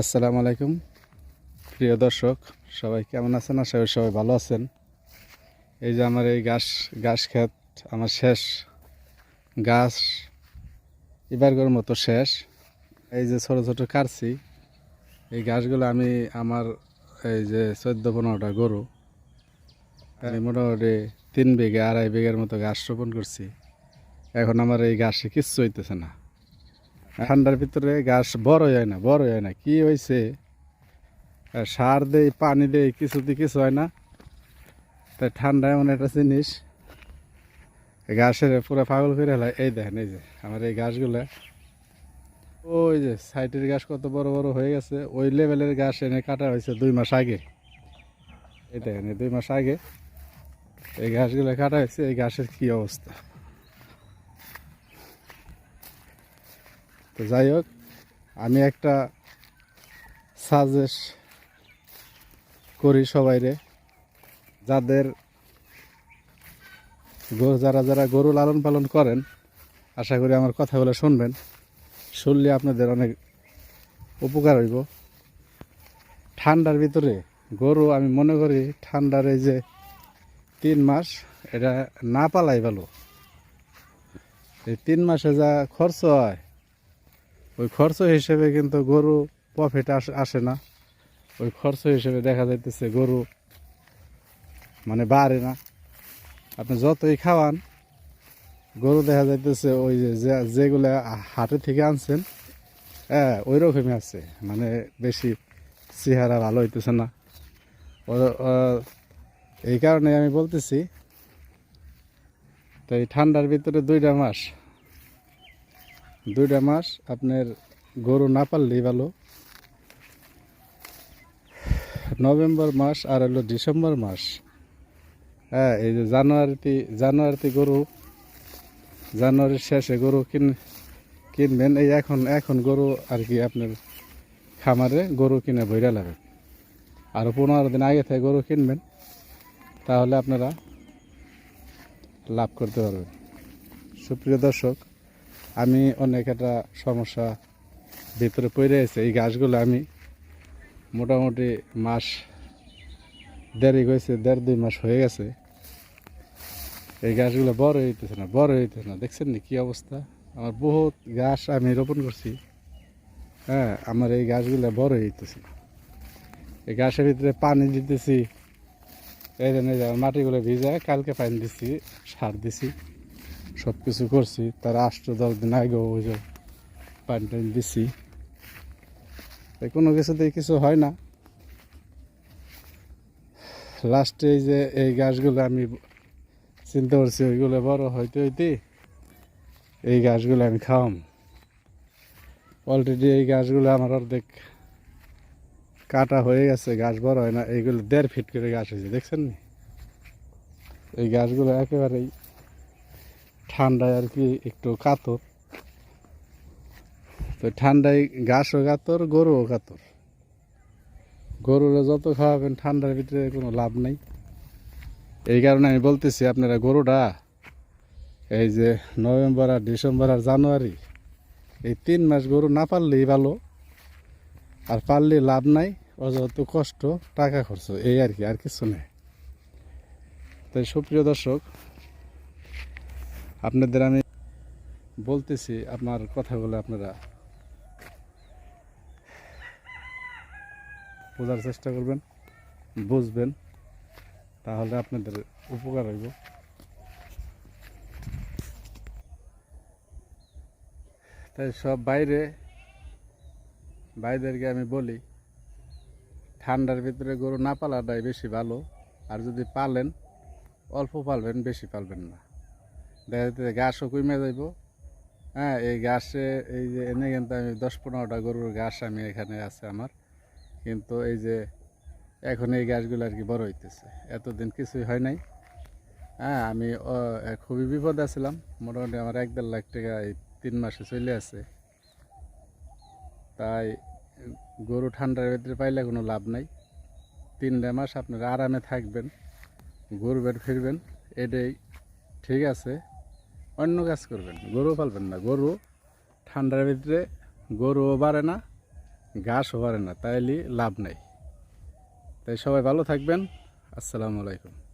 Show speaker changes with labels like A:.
A: আসসালামু আলাইকুম। প্রিয় দর্শক, সবাই কেমন আছেন? আশা করি সবাই ভালো আছেন। এই যে আমার এই ঘাস ঘাস ক্ষেত আমার শেষ। গাছ এবারকার মতো শেষ। এই যে ছোট ছোট কাটছি। এই ঘাসগুলো আমি আমার এই যে চোদ্দ, পনেরোটা গরু, আমি মোটামুটি তিন বিঘে, আড়াই বিঘের মতো ঘাস রোপণ করছি। এখন আমার এই ঘাসে কিচ্ছু হইতেছে না। ঠান্ডার ভিতরে গাছ বড় হয় না, বড় হয় না। কি হয়েছে সার দেই, পানি দেই কিছুতে কিছু হয় না। তাই ঠান্ডা এমন একটা জিনিস। গাছের পুরো পাগল করে হেলায় এই দেখেন, এই যে আমার এই গাছগুলো। ওই যে সাইটের গাছ কত বড় বড় হয়ে গেছে। ওই লেভেলের গাছ এনে কাটা হয়েছে দুই মাস আগে। এই দেখেন দুই মাস আগে এই গাছগুলো কাটা হয়েছে। এই গাছের কি অবস্থা? তো যাই হোক, আমি একটা সাজেস্ট করি সবাইরে। যাদের যারা যারা গরু লালন পালন করেন, আশা করি আমার কথাগুলো শুনবেন। শুনলে আপনাদের অনেক উপকার হইব। ঠান্ডার ভিতরে গরু, আমি মনে করি ঠান্ডার এই যে তিন মাস, এটা না পালাই ভালো। এই তিন মাসে যা খরচ হয় ওই খরচ হিসেবে কিন্তু গরু প্রফিট আসে না। ওই খরচ হিসেবে দেখা যাইতেছে গরু মানে বাড়ে না। আপনি যতই খাওয়ান, গরু দেখা যাইতেছে ওই যে যেগুলো হাটে থেকে আনছেন হ্যাঁ ওই রকমই আছে। মানে বেশি চেহারা ভালো হইতেছে না। এই কারণে আমি বলতেছি, তো এই ঠান্ডার ভিতরে দুইটা মাস দুইটা মাস আপনার গরু না পারলেই ভালো। নভেম্বর মাস আর হলো ডিসেম্বর মাস। হ্যাঁ এই যে জানুয়ারিতে জানুয়ারিতে গরু, জানুয়ারির শেষে গরু কিন, কিনবেন, এই এখন এখন গরু আর কি আপনার খামারে গরু কিনে বইরা লাগে। আর পনেরো দিন আগে থেকে গরু কিনবেন, তাহলে আপনারা লাভ করতে পারবেন। সুপ্রিয় দর্শক আমি অনেক একটা সমস্যা ভিতরে পড়ে আছে। এই গাছগুলো আমি মোটামুটি মাস দেরি হয়েছে, দেড় দুই মাস হয়ে গেছে। এই গাছগুলো বড় হইতেছে না, বড় হইতেছে না। দেখছেন নি কী অবস্থা? আমার বহুত গাছ আমি রোপণ করছি। হ্যাঁ আমার এই গাছগুলো বড় হইতেছে। এই গাছের ভিতরে পানি দিতেছি। এই জন্য মাটিগুলো ভিজায় কালকে পানি দিছি, সার দিছি। সব কিছু করছি। তারা আষ্ট দশ দিন আগেও ওই পানি টানি দিছি। তাই কোনো কিছুতেই কিছু হয় না। লাস্টে এই যে এই গাছগুলো আমি চিন্তা করছি ওইগুলো বড় হইতে হইতে এই গাছগুলো আমি খাওয়াম। অলরেডি এই গাছগুলো আমার অর্ধেক কাটা হয়ে গেছে, গাছ বড় হয় না। এইগুলো দেড় ফিট করে গাছ হয়েছে, দেখছেন এই গাছগুলো একেবারেই ঠান্ডায় আর কি একটু কাতর। তো ঠান্ডায় ঘাসও কাতর, গরুও কাতর। গরুরা যত খাওয়াবেন, ঠান্ডার ভিতরে কোনো লাভ নেই। এই কারণে আমি বলতেছি, আপনারা গরুটা এই যে নভেম্বর আর ডিসেম্বর আর জানুয়ারি, এই তিন মাস গরু না পারলেই ভালো। আর পারলে লাভ নাই অযত কষ্ট, টাকা খরচ, এই আর কি, আর কিছু নেই। তাই সুপ্রিয় দর্শক আপনাদের আমি বলতেছি আপনার কথাগুলো আপনারা বোঝার চেষ্টা করবেন, বুঝবেন, তাহলে আপনাদের উপকার হইব। তাই সব বাইরে বাইরেদেরকে আমি বলি, ঠান্ডার ভিতরে গরু না পালাটাই বেশি ভালো, আর যদি পালেন, অল্প পালবেন, বেশি পালবেন না। দেখা যাচ্ছে ঘাসও কমে যাইব। হ্যাঁ এই ঘাসে, এই যে এনে কিন্তু আমি দশ পনেরোটা গরুর ঘাস আমি এখানে আছে আমার। কিন্তু এই যে এখন এই গাছগুলো আর কি বড় হইতেছে। এতদিন কিছুই হয় নাই। হ্যাঁ আমি খুবই বিপদ আছিলাম। মোটামুটি আমার এক দেড় লাখ টাকা এই তিন মাসে চলে আছে। তাই গরু ঠান্ডার ভিতরে পাইলে কোনো লাভ নাই। তিনটা মাস আপনারা আরামে থাকবেন, ঘুরবেন, ফিরবেন, এটাই ঠিক আছে। অন্য কাজ করবেন। গরু পালবেন না। গরু ঠান্ডার ভিতরে গরুও বাড়ে না, ঘাসও বাড়ে না, তাইলে লাভ নাই। তাই সবাই ভালো থাকবেন। আসসালামু আলাইকুম।